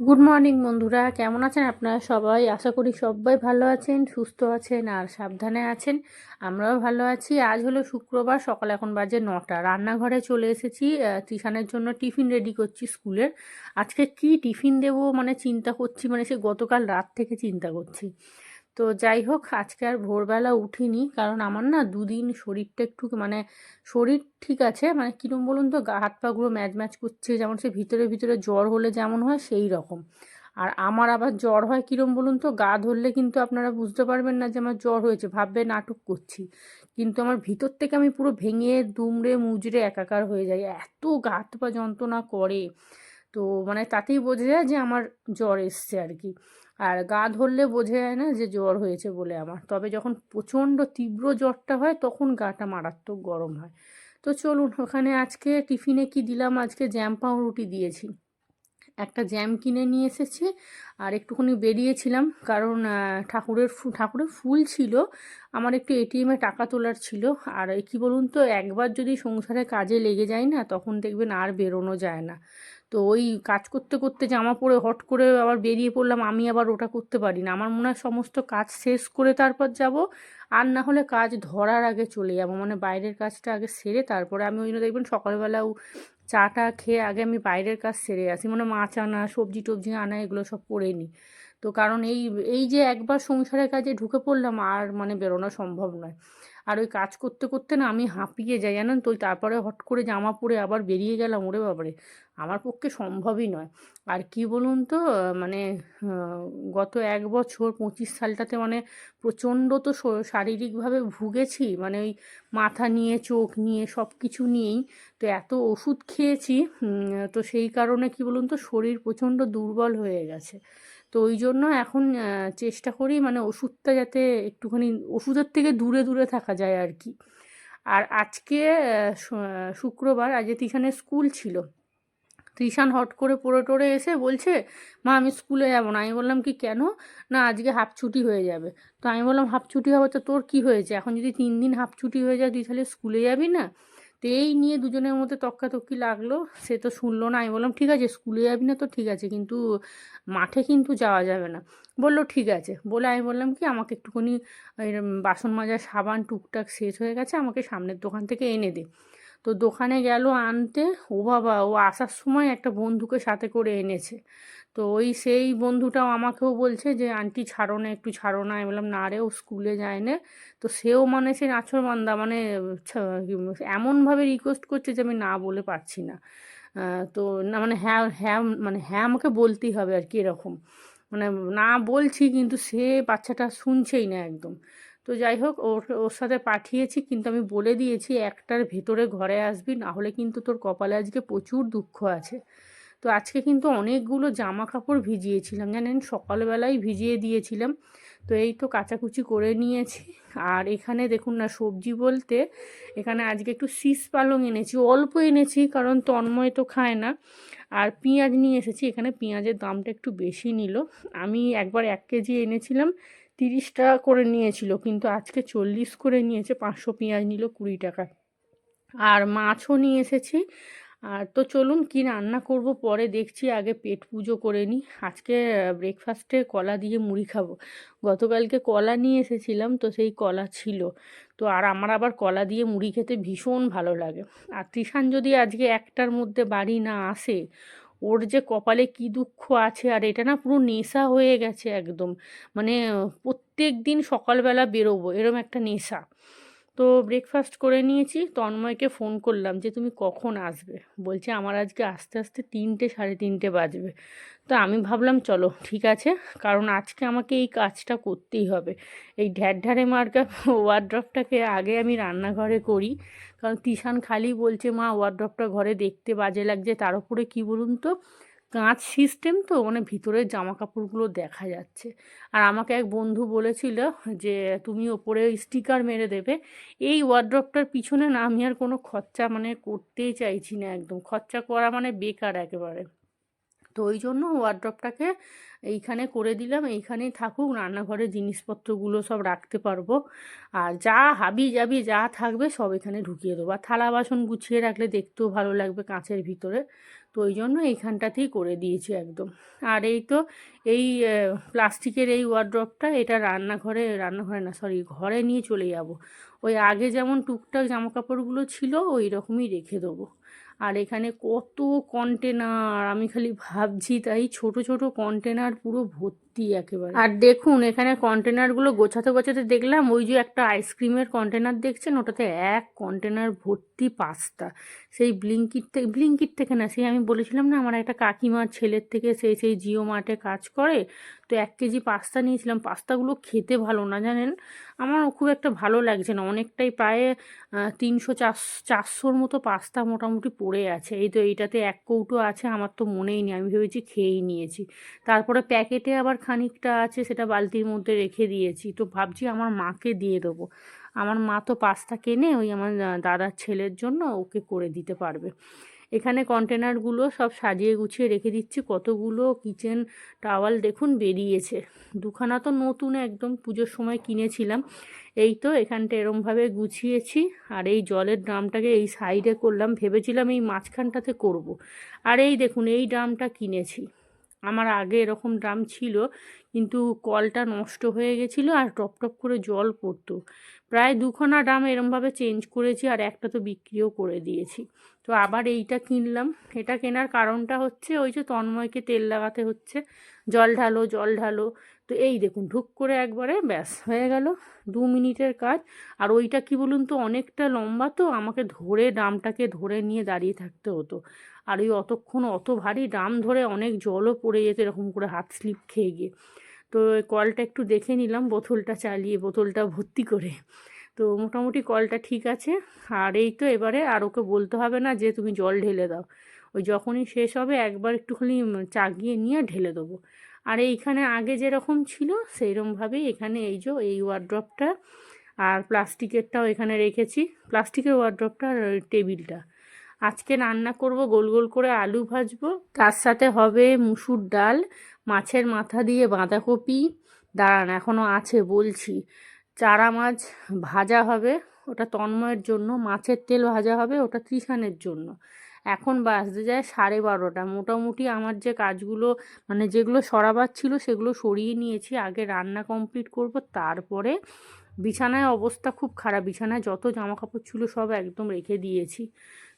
Good morning বন্ধুরা। কেমন আছেন আপনারা সবাই? আশা করি সবাই ভালো আছেন, সুস্থ আছেন আর সাবধানে আছেন। আমরাও ভালো আছি। আজ হলো শুক্রবার, সকাল এখন বাজে নটা। রান্নাঘরে চলে এসেছি। টিফানের জন্য টিফিন রেডি করছি স্কুলের। আজকে কি টিফিন দেব মানে চিন্তা করছি মানে সে গতকাল রাত থেকে চিন্তা করছি। তো যাই হোক, আজকে আর ভোরবেলা উঠিনি, কারণ আমার না দুদিন শরীরটা একটু মানে শরীর ঠিক আছে মানে কীরকম বলুন তো, গা হাত পাগুলো ম্যাচ ম্যাচ করছে, যেমন সে ভিতরে ভিতরে জ্বর হলে যেমন হয় সেই রকম। আর আমার আবার জ্বর হয় কীরকম বলুন তো, গা ধরলে কিন্তু আপনারা বুঝতে পারবেন না যে আমার জ্বর হয়েছে, ভাববে নাটক করছি। কিন্তু আমার ভিতর থেকে আমি পুরো ভেঙে দুমড়ে মুজড়ে একাকার হয়ে যাই, এত গা হাত পা যন্ত্রণা করে। তো মানে তাতেই বোঝা যায় যে আমার জ্বর এসছে আর কি। আর গা ধরলে বোঝা যায় না যে জ্বর হয়েছে বলে আমার। তবে যখন প্রচণ্ড তীব্র জ্বরটা হয়, তখন গাটা মারাত্মক গরম হয়। তো চলুন, ওখানে আজকে টিফিনে কি দিলাম? আজকে জ্যাম পাউরুটি দিয়েছি। একটা জ্যাম কিনে নিয়ে এসেছি আর একটুখানি বেরিয়েছিলাম কারণ ঠাকুরের ঠাকুরের ফুল ছিল। আমার একটু এটিএমে টাকা তোলার ছিল। আর কি বলুন তো, একবার যদি সংসারে কাজে লেগে যায় না, তখন দেখবেন আর বেরোনো যায় না। তো ওই কাজ করতে করতে জামা পরে হট করে আবার বেরিয়ে পড়লাম। আমি আবার ওটা করতে পারি না আমার মনে হয় সমস্ত কাজ শেষ করে তারপর যাব। আর না হলে কাজ ধরার আগে চলে যাব। মানে বাইরের কাজটা আগে সেরে তারপরে আমি ওই জন্য দেখবেন সকালবেলাও চাটা খেয়ে আগে আমি বাইরের কাজ সেরে আসি। মানে মাছ আনা, সবজি টবজি আনা, এগুলো সব করে নিই। তো কারণ এই এই যে একবার সংসারের কাজে ঢুকে পড়লাম, আর মানে বেরোনো সম্ভব নয়। আর ওই কাজ করতে করতে না আমি হাঁপিয়ে যাই, জানেন তো? তারপরে হট করে জামা পরে আবার বেরিয়ে গেলাম, ওরে বাবারে! আমার পক্ষে সম্ভবই নয়। আর কি বলুন তো? মানে গত এক বছর পঁচিশ সালটাতে মানে প্রচণ্ড তো শারীরিকভাবে ভুগেছি মানে ওই মাথা নিয়ে, চোখ নিয়ে সব কিছু নিয়েই। তো এত ওষুধ খেয়েছি তো সেই কারণে কি বলুন তো? শরীর প্রচণ্ড দুর্বল হয়ে গেছে। তো ওই জন্য এখন চেষ্টা করি মানে ওষুধটা যাতে একটুখানি, ওষুধের থেকে দূরে দূরে থাকা যায় আর কি। আর আজকে শুক্রবার, আজকে তিশানের স্কুল ছিল। তৃষান হট করে পড়ে টরে এসে বলছে, মা, আমি স্কুলে যাব না। আমি বললাম কি, কেন? না, আজকে হাফ ছুটি হয়ে যাবে। তো আমি বললাম, হাফ ছুটি হবে, তো তোর কি হয়েছে? এখন যদি তিন দিন হাফ ছুটি হয়ে যায়, তুই তাহলে স্কুলে যাবি না? তো এই নিয়ে দুজনের মধ্যে তক্কাতক্কি লাগল। সে তো শুনলো না। আমি বললাম, ঠিক আছে, স্কুলে যাবি না তো ঠিক আছে, কিন্তু মাঠে কিন্তু যাওয়া যাবে না। বলল, ঠিক আছে। বলে আমি বললাম কি, আমাকে একটুখানি বাসন মাজার সাবান টুকটাক শেষ হয়ে গেছে, আমাকে সামনের দোকান থেকে এনে দে। তো দোকানে গেল আনতে। ও বাবা, ও আসার সময় একটা বন্ধুকে সাথে করে এনেছে। তো ওই সেই বন্ধুটাও আমাকেও বলছে যে, আন্টি ছাড়ো না, একটু ছাড়ো না। আমি বললাম, না রে, ও স্কুলে যায় না তো সেও মানে সে নাচর মান্দা মানে এমনভাবে রিকোয়েস্ট করছে যে, আমি না বলে পারছি না। তো না মানে হ্যাঁ হ্যাঁ মানে হ্যাঁ আমাকে বলতেই হবে আর কি এরকম। মানে না বলছি কিন্তু সে বাচ্চাটা শুনছেই না একদম। তো যাই হোক, ওর ওর সাথে পাঠিয়েছি কিন্তু আমি বলে দিয়েছি, একটার ভেতরে ঘরে আসবি না হলে কিন্তু তোর কপালে আজকে প্রচুর দুঃখ আছে। তো আজকে কিন্তু অনেকগুলো জামা কাপড় ভিজিয়েছিলাম, জানেন? সকালবেলায় ভিজিয়ে দিয়েছিলাম। তো এই তো কাচাকুচি করে নিয়েছি। আর এখানে দেখুন না, সবজি বলতে এখানে আজকে একটু শীষ পালং এনেছি। অল্প এনেছি, কারণ তন্ময় তো খায় না। আর পেঁয়াজ নিয়ে এসেছি, এখানে পেঁয়াজের দামটা একটু বেশি নিল। আমি একবার এক কেজি এনেছিলাম, তিরিশ টাকা করে নিয়েছিল, কিন্তু আজকে চল্লিশ করে নিয়েছে, পাঁচশো পেঁয়াজ নিল কুড়ি টাকায়। আর মাছও নিয়ে এসেছি আর তো চলুন কি রান্না করব? পরে দেখছি আগে পেট পুজো করে নিই। আজকে ব্রেকফাস্টে কলা দিয়ে মুড়ি খাব। গতকালকে কলা নিয়ে এসেছিলাম, তো সেই কলা ছিল। তো আর আমার আবার কলা দিয়ে মুড়ি খেতে ভীষণ ভালো লাগে। আর তৃষান যদি আজকে একটার মধ্যে বাড়ি না আসে, ওর যে কপালে কি দুঃখ আছে, আর এটা না পুরো নেশা হয়ে গেছে একদম। মানে প্রত্যেক দিন সকালবেলা বেরোবো, এরম একটা নেশা। তো ব্রেকফাস্ট করে নিয়েছি। তন্ময়কে ফোন করলাম যে, তুমি কখন আসবে? বলছে, আমার আজকে আস্তে আস্তে তিনটে, সাড়ে তিনটে বাজবে। তো আমি ভাবলাম, চলো, ঠিক আছে। কারণ আজকে আমাকে এই কাজটা করতেই হবে। এই ঢ্যারে মার্কা ওয়ার্ড্রপটাকে আগে আমি রান্নাঘরে করি। কারণ তিশান খালি বলছে, মা ওয়ার্ড্রপটা ঘরে দেখতে বাজে লাগছে। তার উপরে কী বলুন তো? কাঁচ সিস্টেম তো মানে ভিতরের জামা কাপড়গুলো দেখা যাচ্ছে। আর আমাকে এক বন্ধু বলেছিল যে, তুমি ওপরে স্টিকার মেরে দেবে। এই ওয়ার্ড্রপটার পিছনে না আমি আর কোনো খরচা মানে করতেই চাইছি না একদম। খরচা করা মানে বেকার একেবারে। তো ওই জন্য ওয়ার্ড্রপটাকে এইখানে করে দিলাম, এইখানেই থাকুক রান্নাঘরের জিনিসপত্রগুলো সব রাখতে পারব। আর যা হাবি যাবি যা থাকবে সব এখানে ঢুকিয়ে দেবো। আর থালা বাসন গুছিয়ে রাখলে দেখতেও ভালো লাগবে কাঁচের ভিতরে। তো ওই জন্য এইখানটাতেই করে দিয়েছি একদম। আর এই তো এই প্লাস্টিকের এই ওয়ার্ড্রপটা এটা রান্নাঘরে রান্নাঘরে না সরি ঘরে নিয়ে চলে যাব। ওই আগে যেমন টুকটাক জামা কাপড়গুলো ছিল, ওই রকমই রেখে দেবো। আর এখানে কত কন্টেনার আমি খালি ভাবছি তাই ছোট ছোট কন্টেনার পুরো ভর্তি একেবারে। আর দেখুন, এখানে কন্টেনারগুলো গোছাতে গোছাতে দেখলাম, ওই যে একটা আইসক্রিমের কন্টেনার দেখছেন? ওটাতে এক কন্টেনার ভর্তি পাস্তা। সেই ব্লিঙ্কিট থেকে ব্লিঙ্কিট থেকে না, সেই আমি বলেছিলাম না, আমার একটা কাকিমার ছেলের থেকে সেই সেই জিও মার্টে কাজ করে, তো এক কেজি পাস্তা নিয়েছিলাম। পাস্তাগুলো খেতে ভালো না, জানেন? আমার খুব একটা ভালো লাগছে না। অনেকটাই প্রায় তিনশো চার চারশোর মতো পাস্তা মোটামুটি পড়ে আছে। এই তো এইটাতে এক কৌটো আছে, আমার তো মনেই নেই। আমি ভেবেছি খেয়েই নিয়েছি। তারপরে প্যাকেটে আবার খানিকটা আছে, সেটা বালতির মধ্যে রেখে দিয়েছি। তো ভাবছি আমার মাকে দিয়ে দেবো। আমার মা তো পাস্তা কেনে ওই আমার দাদার ছেলের জন্য ওকে করে দিতে পারবে। এখানে কন্টেনারগুলো সব সাজিয়ে গুছিয়ে রেখে দিচ্ছি। কতগুলো কিচেন টাওয়াল দেখুন বেরিয়েছে। দুখানা তো নতুন একদম পুজোর সময় কিনেছিলাম। এই তো এখানটা এরমভাবে গুছিয়েছি আর এই জলের ড্রামটাকে এই সাইডে করলাম। ভেবেছিলাম এই মাঝখানটাতে করব। আর এই দেখুন, এই ড্রামটা কিনেছি। আমার আগে এরকম ড্রাম ছিল, কিন্তু কলটা নষ্ট হয়ে গেছিল আর টপ টপ করে জল পড়তো। প্রায় দুখানা ড্রাম এরমভাবে চেঞ্জ করেছি আর একটা তো বিক্রিও করে দিয়েছি। তো আবার এইটা কিনলাম। এটা কেনার কারণটা হচ্ছে ওই যে তন্ময়কে তেল লাগাতে হচ্ছে, জল ঢালো জল ঢালো। তো এই দেখুন, ঢুক করে একবারে ব্যাস, হয়ে গেল দু মিনিটের কাজ। আর ওইটা কি বলুন তো, অনেকটা লম্বা তো, আমাকে ধরে ড্রামটাকে ধরে নিয়ে দাঁড়িয়ে থাকতে হতো। আর ওই অতক্ষণ অত ভারী ড্রাম ধরে অনেক জলও পড়ে যেত এরকম করে হাত স্লিপ খেয়ে গিয়ে। তো কলটা একটু দেখে নিলাম, বোতলটা চালিয়ে, বোতলটা ভর্তি করে। তো মোটামুটি কলটা ঠিক আছে। আর এই তো এবারে আর ওকে বলতে হবে না যে তুমি জল ঢেলে দাও। ওই যখনই শেষ হবে একবার একটুখানি চাগিয়ে নিয়ে ঢেলে দেবো। আর এইখানে আগে যেরকম ছিল সেইরকমভাবেই এখানে এই যে এই ওয়ার্ড্রপটা আর প্লাস্টিকেরটাও এখানে রেখেছি। প্লাস্টিকের ওয়ার্ড্রপটা আর টেবিলটা। আজকে রান্না করব, গোল গোল করে আলু ভাজবো। তার সাথে হবে মুসুর ডাল, মাছের মাথা দিয়ে বাঁধাকপি। দাঁড়ান এখনও আছে, বলছি। চারা মাছ ভাজা হবে, ওটা তন্ময়ের জন্য। মাছের তেল ভাজা হবে, ওটা ত্রিশানের জন্য। এখন বাজতে যায় সাড়ে বারোটা। মোটামুটি আমার যে কাজগুলো মানে যেগুলো সরাবার ছিল, সেগুলো সরিয়ে নিয়েছি। আগে রান্না কমপ্লিট করব, তারপরে বিছানায় অবস্থা খুব খারাপ। বিছানায় যত জামা কাপড় ছিল সব একদম রেখে দিয়েছি।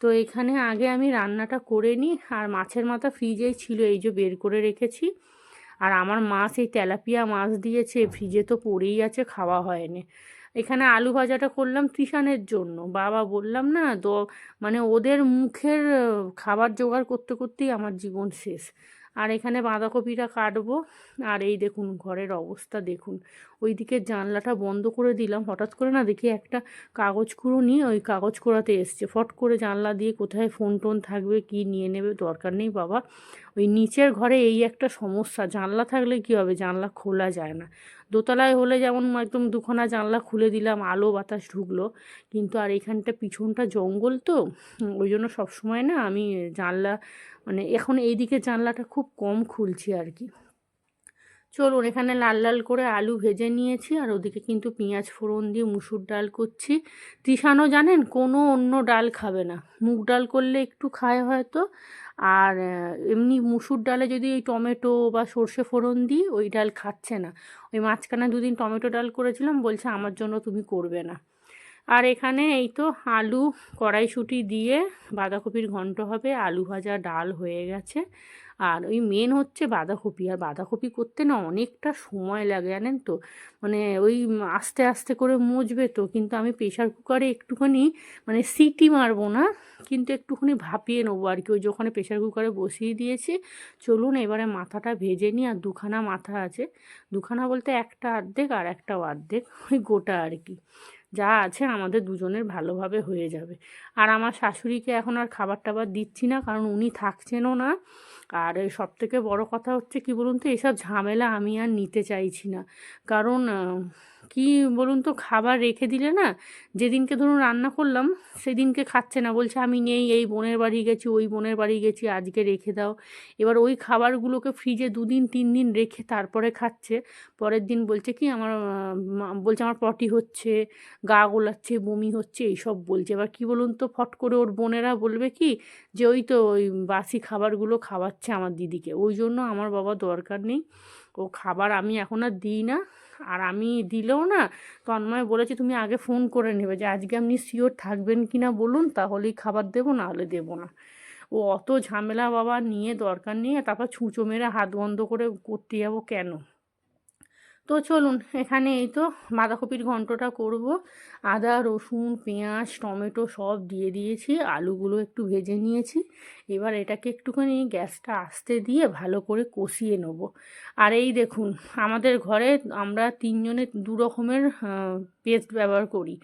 তো এখানে আগে আমি রান্নাটা করে নিই, আর মাছের মাথা ফ্রিজেই ছিল, এই যে বের করে রেখেছি। আর আমার মাছ এই তেলাপিয়া মাছ দিয়েছে, ফ্রিজে তো পড়েই আছে, খাওয়া হয়নি। এখানে আলু ভাজাটা করলাম ত্রিশানের জন্য। বাবা বললাম, না তো মানে ওদের মুখের খাবার জোগাড় করতে, করতেই আমার জীবন শেষ। আর এখানে বাঁধাকপিটা কাটবো। আর এই দেখুন, ঘরের অবস্থা দেখুন। ওই দিকের জানলাটা বন্ধ করে দিলাম। হঠাৎ করে না দেখি একটা কাগজ কুড়ো নিয়ে ওই কাগজ কোড়াতে এসছে। ফট করে জানলা দিয়ে কোথায় ফোন টোন থাকবে, কি নিয়ে নেবে দরকার নেই বাবা। ওই নিচের ঘরে এই একটা সমস্যা। জানলা থাকলে কি হবে? জানলা খোলা যায় না। দোতলায় হলে যেমন একদম দুখানা জানলা খুলে দিলাম, আলো বাতাস ঢুকলো। কিন্তু আর এখানটা পিছনটা জঙ্গল তো, ওই জন্য সবসময় না আমি জানলা মানে এখন এইদিকে জানলাটা খুব কম খুলছি আর কি। চলুন, এখানে লাল লাল করে আলু ভেজে নিয়েছি আর ওদিকে কিন্তু পেঁয়াজ ফোড়ন দিয়ে মুসুর ডাল করছি। তৃষানও জানেন কোনো অন্য ডাল খাবে না। মুগ ডাল করলে একটু খায় হয়তো। আর এমনি মুসুর ডালে যদি ওই টমেটো বা সর্ষে ফোড়ন দিই, ওই ডাল খাচ্ছে না। ওই মাঝখানে দুদিন টমেটো ডাল করেছিলাম, বলছে আমার জন্য তুমি করবে না। আর এখানে এই তো আলু কড়াইশুঁটি দিয়ে বাঁধাকপির ঘন্ট হবে, আলু ভাজা ডাল হয়ে গেছে। আর ওই মেন হচ্ছে বাঁধাকপি, আর বাঁধাকপি করতে না অনেকটা সময় লাগে, জানেন তো? মানে ওই আস্তে আস্তে করে মজবে তো, কিন্তু আমি প্রেশার কুকারে একটুখানি মানে সিটি মারবো না, কিন্তু একটুখানি ভাপিয়ে নেব আর কি। ওই যে ওখানে প্রেশার কুকারে বসিয়ে দিয়েছি, চলুন এবারে মাথাটা ভেজে নিই, আর দুখানা মাথা আছে। দুখানা বলতে একটা অর্ধেক আর একটা অর্ধেক, ওই গোটা আর কি। যা আছে আমাদের দুজনের ভালোভাবে হয়ে যাবে। আর আমার শাশুড়িকে এখন আর খাবার টাবার দিচ্ছি না, কারণ উনি থাকছেনও না। আর সব থেকে বড় কথা হচ্ছে কি বলুন তো, এসব ঝামেলা আমি আর নিতে চাইছি না। কারণ কি বলুন তো, খাবার রেখে দিলে না, যেদিনকে ধরুন রান্না করলাম, সেদিনকে খাচ্ছে না। বলছে, আমি নেই, এই বোনের বাড়ি গেছি, ওই বোনের বাড়ি গেছি, আজকে রেখে দাও। এবার ওই খাবারগুলোকে ফ্রিজে দুদিন, তিন দিন রেখে তারপরে খাচ্ছে। পরের দিন বলছে কি, আমার বলছে আমার পটি হচ্ছে, গা গোলাচ্ছে, বমি হচ্ছে, এইসব বলছে। এবার কি বলুন তো ফট করে ওর বোনেরা বলবে কি যে, ওই তো ওই বাসি খাবারগুলো খাওয়াচ্ছে আমার দিদিকে। ওই জন্য আমার বাবা দরকার নেই। ও খাবার আমি এখন আর দিই না, আর আমি দিলেও না, তন্ময় বলেছে তুমি আগে ফোন করে নেবে যে, আজকে আপনি শিওর থাকবেন কি না বলুন, তাহলেই খাবার দেবো না হলে দেবো না। ও অত ঝামেলা বাবা নিয়ে দরকার নেই তারপর ছুঁচো মেরে হাত বন্ধ করে করতে যাব কেন? তো চলুন, এখানে এই তো বাঁধাকপির ঘন্টটা করব। আদা, রসুন, পেঁয়াজ, টমেটো সব দিয়ে দিয়েছি, আলুগুলো একটু ভেজে নিয়েছি। এবার এটাকে একটুখানি গ্যাসটা আস্তে দিয়ে ভালো করে কষিয়ে নেব। আর এই দেখুন, আমাদের ঘরে আমরা তিনজনে দু রকমের পেস্ট ব্যবহার করি।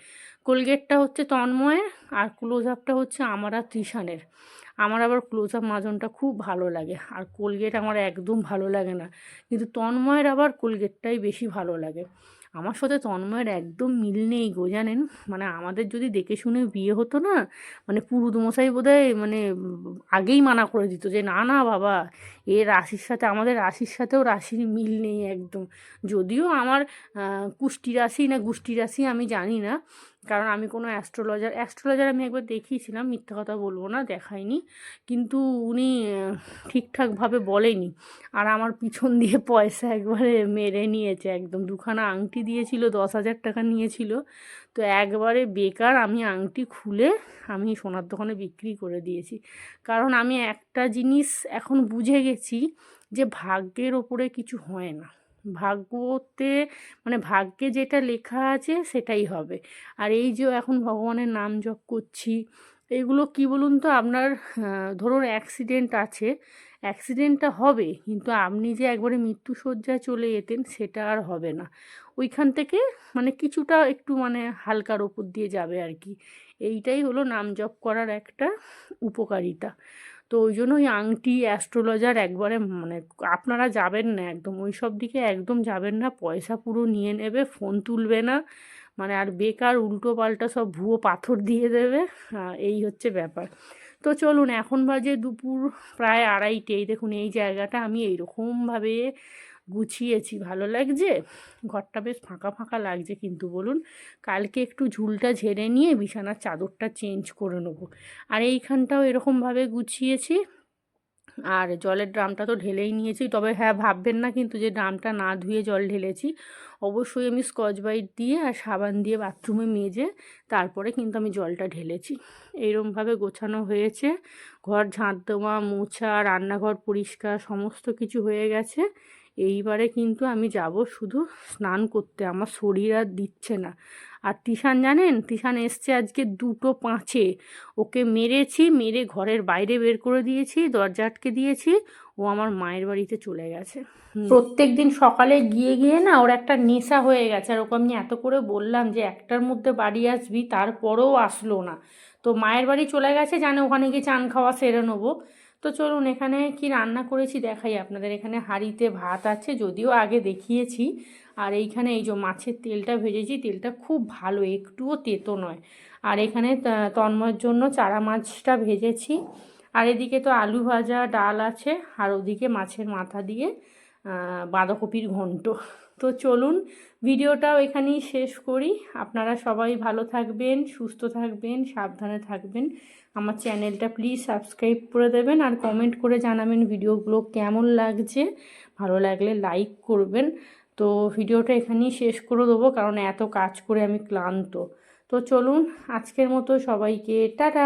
কোলগেটটা হচ্ছে তন্ময়ের আর ক্লোজ আপটা হচ্ছে আমার আর তৃষানের। আমার আবার ক্লোজ আপ মাজনটা খুব ভালো লাগে। আর কোলগেট আমার একদম ভালো লাগে না। কিন্তু তন্ময়ের আবার কোলগেটটাই বেশি ভালো লাগে। আমার সাথে তন্ময়ের একদম মিল নেই গো, জানেন? মানে আমাদের যদি দেখে শুনে বিয়ে হতো না মানে পুরুদমশাই বোধহয় মানে আগেই মানা করে দিত যে, না না, বাবা, এ রাশির সাথে, আমাদের রাশির সাথেও রাশির মিল নেই একদম। যদিও আমার কুষ্টি রাশি না, গুষ্টি রাশি আমি জানি না। কারণ আমি কোনো অ্যাস্ট্রোলজার অ্যাস্ট্রোলজার আমি একবার দেখিয়েছিলাম, মিথ্যা কথা বলব না, দেখাইনি। কিন্তু উনি ঠিকঠাকভাবে বলেনি। আর আমার পিছন দিয়ে পয়সা একবারে মেরে নিয়েছে, একদম দুখানা আংটি দিয়েছিল, দশ হাজার টাকা নিয়েছিল। তো একবারে বেকার আমি আংটি খুলে আমি সোনার দোকানে বিক্রি করে দিয়েছি। কারণ আমি একটা জিনিস এখন বুঝে গেছি যে ভাগ্যের ওপরে কিছু হয় না। ভাগ্যতে মানে ভাগ্যে যেটা লেখা আছে সেটাই হবে। আর এই যে এখন ভগবানের নাম জপ করছি, এগুলো কি বলুন তো, আপনার ধরুন অ্যাক্সিডেন্ট আছে অ্যাক্সিডেন্টটা হবে, কিন্তু আপনি যে একবারে মৃত্যুসজ্জায় চলে যেতেন সেটা আর হবে না। ওইখান থেকে মানে কিছুটা একটু মানে হালকার ওপর দিয়ে যাবে আর কি। এইটাই হলো নাম জপ করার একটা উপকারিতা। তো ওই জন্য ওই আংটি অ্যাস্ট্রোলজার একবারে মানে আপনারা যাবেন না একদম, ওই সব দিকে একদম যাবেন না, পয়সা পুরো নিয়ে নেবে ফোন তুলবে না মানে আর বেকার, উল্টো পাল্টা সব ভুয়ো পাথর দিয়ে দেবে এই হচ্ছে ব্যাপার। তো চলুন, এখন বাজে দুপুর প্রায় আড়াইটে দেখুন এই জায়গাটা, আমি এইরকমভাবে গুছিয়েছি, ভালো লাগছে? ঘরটা বেশ ফাঁকা ফাঁকা লাগছে কিন্তু বলুন। কালকে একটু ঝুলটা ঝেড়ে নিয়ে বিছানার চাদরটা চেঞ্জ করে নেব। আর এইখানটাও এরকমভাবে গুছিয়েছি। আর জলের ড্রামটা তো ঢেলেই নিয়েছি। তবে হ্যাঁ ভাববেন না কিন্তু যে ড্রামটা না ধুয়ে জল ঢেলেছি। অবশ্যই আমি স্কচ বাইট দিয়ে আর সাবান দিয়ে বাথরুমে মেজে তারপরে কিন্তু আমি জলটা ঢেলেছি। এইরমভাবে গোছানো হয়েছে। ঘর ঝাঁট দেওয়া, মোছা, রান্নাঘর পরিষ্কার, সমস্ত কিছু হয়ে গেছে। এইবারে কিন্তু আমি যাব শুধু স্নান করতে। আমার শরীর আর দিচ্ছে না। আর তিশান জানেন? তিশান এসছে আজকে দুটো পাঁচে। ওকে মেরেছি, মেরে ঘরের বাইরে বের করে দিয়েছি, দরজা আটকে দিয়েছি। ও আমার মায়ের বাড়িতে চলে গেছে। প্রত্যেক দিন সকালে গিয়ে গিয়ে না ওর একটা নেশা হয়ে গেছে। আর ওকে আমি এত করে বললাম যে একটার মধ্যে বাড়ি আসবি, তারপরেও আসলো না। তো মায়ের বাড়ি চলে গেছে, জানে ওখানে গিয়ে চান খাওয়া সেরে নেব। তো চলুন এখানে কি রান্না করেছি দেখাই। আপনাদের এখানে হাঁড়িতে ভাত আছে, যদিও আগে দেখিয়েছি। আর এইখানে এই যে মাছের তেলটা ভেজেছি, তেলটা খুব ভালো, একটুও তেতো নয়। আর এখানে তন্ময়ের জন্য চারা মাছটা ভেজেছি। আর এদিকে তো আলু ভাজা, ডাল আছে, আর ওদিকে মাছের মাথা দিয়ে বাঁধাকপির ঘন্ট। তো চলুন ভিডিওটাও এখানেই শেষ করি। আপনারা সবাই ভালো থাকবেন, সুস্থ থাকবেন, সাবধানে থাকবেন। আমার চ্যানেলটা প্লিজ সাবস্ক্রাইব করে দেবেন আর কমেন্ট করে জানাবেন ভিডিওগুলো কেমন লাগছে। ভালো লাগলে লাইক করবেন। তো ভিডিওটা এখানেই শেষ করে দেবো কারণ এত কাজ করে আমি ক্লান্ত। তো চলুন আজকের মতো সবাইকে টাটা।